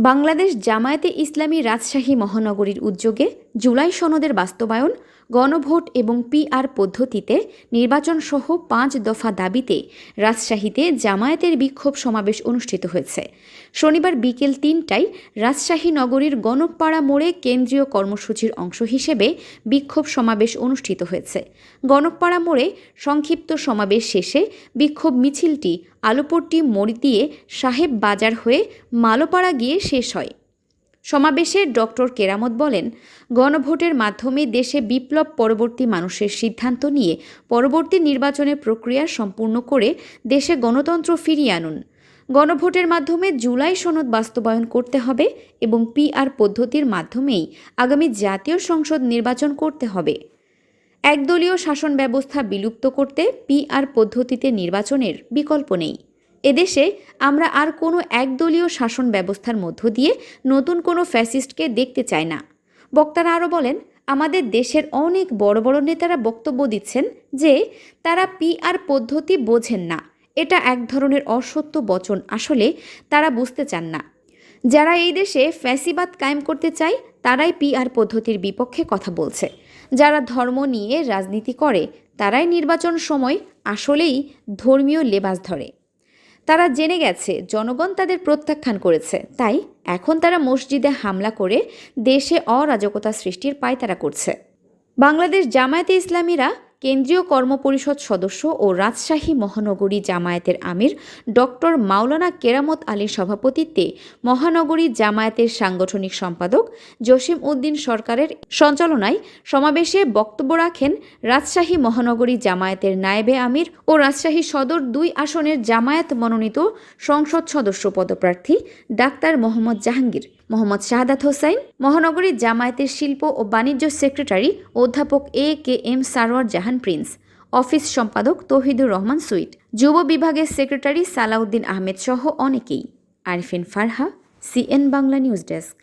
বাংলাদেশ জামায়াতে ইসলামী রাজশাহী মহানগরীর উদ্যোগে জুলাই সনদের বাস্তবায়ন, গণভোট এবং পিআর পদ্ধতিতে নির্বাচনসহ পাঁচ দফা দাবিতে রাজশাহীতে জামায়াতের বিক্ষোভ সমাবেশ অনুষ্ঠিত হয়েছে। শনিবার বিকেল তিনটায় রাজশাহী নগরীর গণকপাড়া মোড়ে কেন্দ্রীয় কর্মসূচির অংশ হিসেবে বিক্ষোভ সমাবেশ অনুষ্ঠিত হয়েছে। গণকপাড়া মোড়ে সংক্ষিপ্ত সমাবেশ শেষে বিক্ষোভ মিছিলটি আলুপট্টি মোড় দিয়ে সাহেব বাজার হয়ে মালোপাড়া গিয়ে শেষ হয়। সমাবেশে ডক্টর কেরামত বলেন, গণভোটের মাধ্যমে দেশে বিপ্লব পরবর্তী মানুষের সিদ্ধান্ত নিয়ে পরবর্তী নির্বাচনের প্রক্রিয়া সম্পূর্ণ করে দেশে গণতন্ত্র ফিরিয়ে আনুন। গণভোটের মাধ্যমে জুলাই সনদ বাস্তবায়ন করতে হবে এবং পিআর পদ্ধতির মাধ্যমেই আগামী জাতীয় সংসদ নির্বাচন করতে হবে। একদলীয় শাসন ব্যবস্থা বিলুপ্ত করতে পিআর পদ্ধতিতে নির্বাচনের বিকল্প নেই। এদেশে আমরা আর কোনো একদলীয় শাসন ব্যবস্থার মধ্য দিয়ে নতুন কোনো ফ্যাসিস্টকে দেখতে চাই না। বক্তারা আরও বলেন, আমাদের দেশের অনেক বড় বড় নেতারা বক্তব্য দিচ্ছেন যে তারা পিআর পদ্ধতি বোঝেন না। এটা এক ধরনের অসত্য বচন। আসলে তারা বুঝতে চান না। যারা এই দেশে ফ্যাসিবাদ কায়েম করতে চায়, তারাই পিআর পদ্ধতির বিপক্ষে কথা বলছে। যারা ধর্ম নিয়ে রাজনীতি করে, তারাই নির্বাচন সময় আসলেই ধর্মীয় লেবাস ধরে। তারা জেনে গেছে, জনগণ তাদের প্রত্যাখ্যান করেছে। তাই এখন তারা মসজিদে হামলা করে দেশে অরাজকতা সৃষ্টির পায়তারা করছে। বাংলাদেশ জামায়াতে ইসলামীরা কেন্দ্রীয় কর্মপরিষদ সদস্য ও রাজশাহী মহানগরী জামায়াতের আমির ডক্টর মাওলানা কেরামত আলীর সভাপতিত্বে মহানগরী জামায়াতের সাংগঠনিক সম্পাদক জসিম উদ্দিন সরকারের সঞ্চালনায় সমাবেশে বক্তব্য রাখেন রাজশাহী মহানগরী জামায়াতের নায়েবে আমির ও রাজশাহী সদর দুই আসনের জামায়াত মনোনীত সংসদ সদস্য পদপ্রার্থী ডাক্তার মোহাম্মদ জাহাঙ্গীর। মোহাম্মদ শাহাদাত হোসাইন মহানগরী জামায়াতের শিল্প ও বাণিজ্য সেক্রেটারি অধ্যাপক A K M Sarwar Jahan prince, office সম্পাদক তহিদুর রহমান সুইট, যুব বিভাগের সেক্রেটারি সালাউদ্দিন আহমেদ সহ অনেকেই। Arifin Farha, CN Bangla news desk.